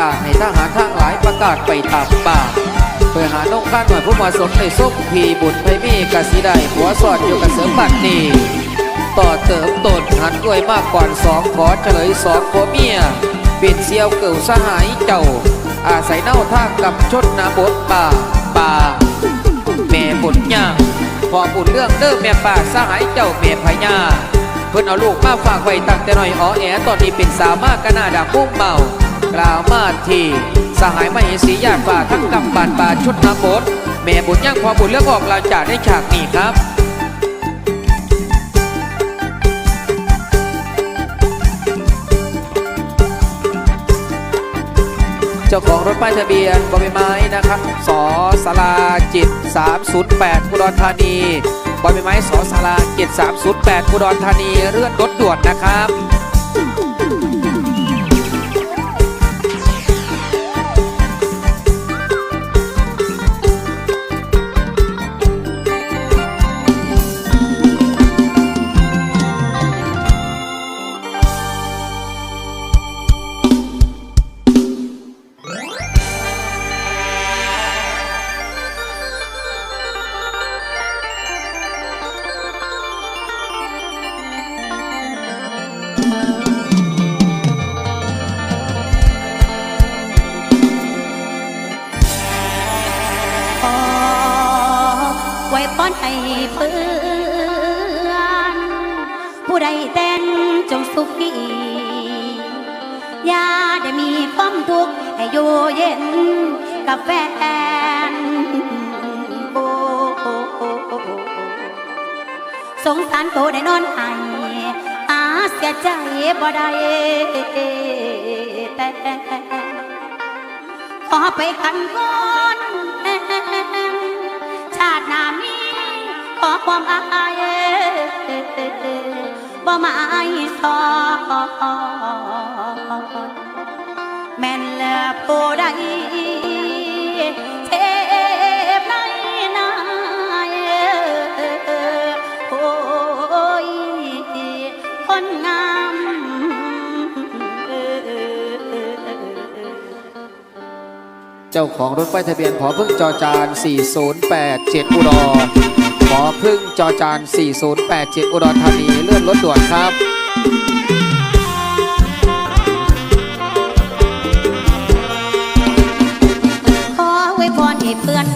กาศให้ทหารทางหลายประกาศไปตามป่าเพื่อหาน้องข้านหน่อยผู้มาสมในส้มพีบุญไพมีกสิได้หัวสอดอยู่กับเสริมบัตรนีต่อเติมตนหันด้วยมากกว่าสองขอเฉลยสองผัวเมียเป็นเซียวเก่าสหายเจ้า อาศัยเน่าท่ากับชดนาบดป่าป่าแม่บุญย่างพอบุญเรื่องเด้อแม่ป่าสหายเจ้าแม่พญาเพิ่อนเอาลูกมาฝากไว้ตั้งแต่น้อยอ๋อแอตอนนี้เป็นสาวมากกะนาดาพุ่มเมา กล่าวมาทีสหายมเหสีญาติฝ่าทั้งกำบานป่าชุดนาบดแม่บุญย่างพอบุญเรื่องออกลาจากได้ฉากนี้ครับเจ้าของรถป้ายทะเบียนบอใบไม้นะครับสอสาราจิต 308อุดรธานีบอใบไม้สอสาราจิต 308อุดรธานีเลื่อนรถด่วนนะครับ นจงสุขีอย่าได้มีความทุกข์ให้อยู่เย็นกับแฟนโอ้สงสารโตได้นอนไห้อาเสียใจบ่ได้แต่ขอไปขันก่อนชาติหน้ามีขอความอาย บ่หมายสอนแม่นแล้วผู้ใดเทพในนายโอ้ยคนงามเจ้าของรถป้ายทะเบียนขอพึ่งจอจาน 4087 อุดร ขอพึ่งจอจาน 4087 อุดรธานี เลื่อนรถด่วนครับขอไว้พรให้เพื่อน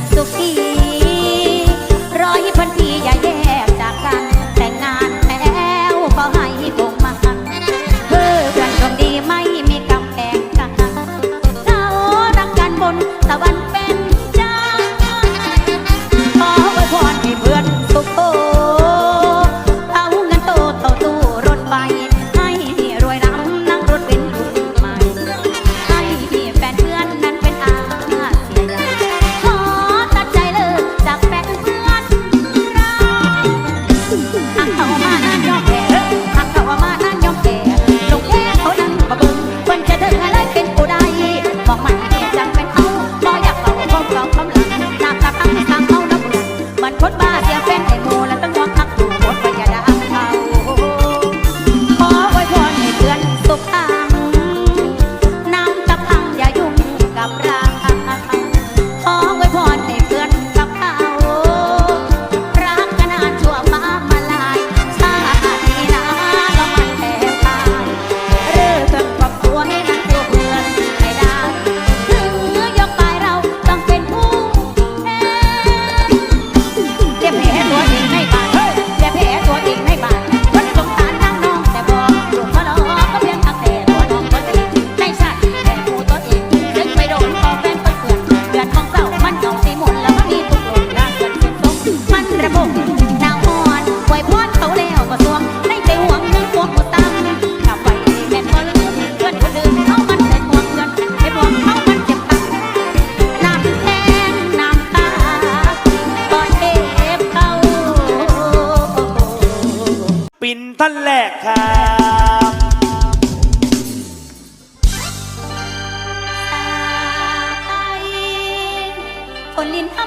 คนบ้าเสียแฟ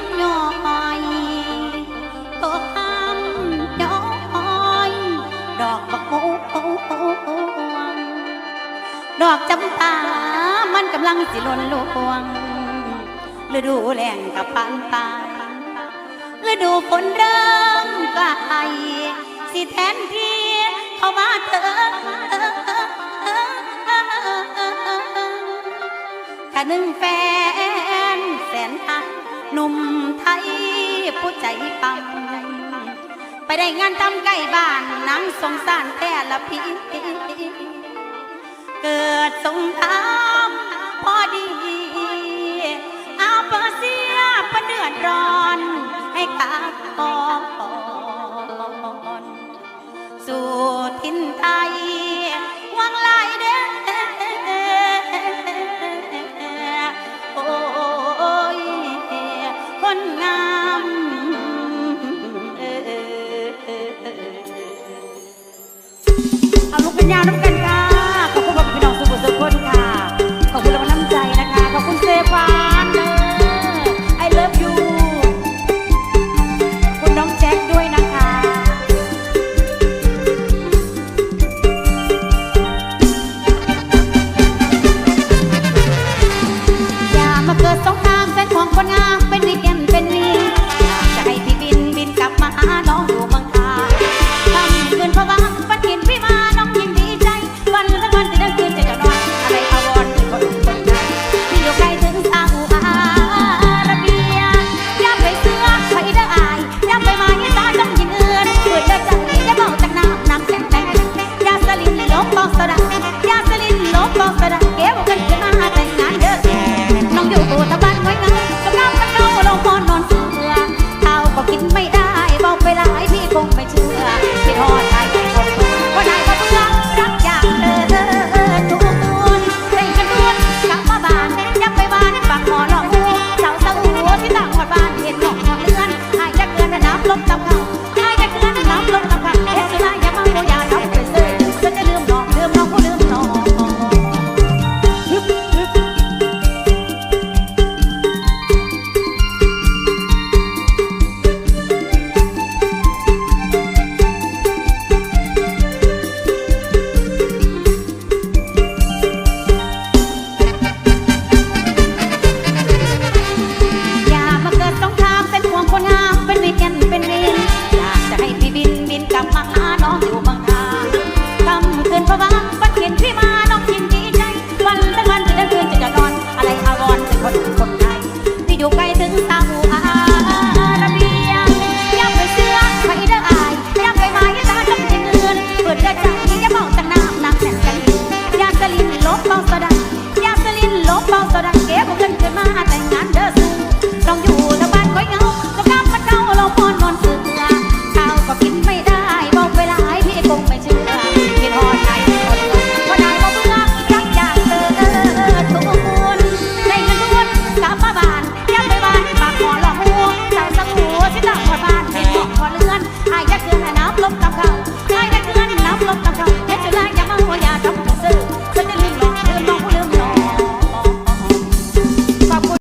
ำย้อยตกทำย้อยดอกบักโมดอกจำปามันกำลังสิลนลวงฤดูแล้งกับปานตายฤดูฝนเริ่มกล้สิแทนที่เข้ามาเถอะกะหนึ่งแฟนแสนทัก หนุ่มไทยผู้ใจปั๊มไปได้งานทำใกล้บ้านนางสงสารแต่ละพี่เกิดสงคราม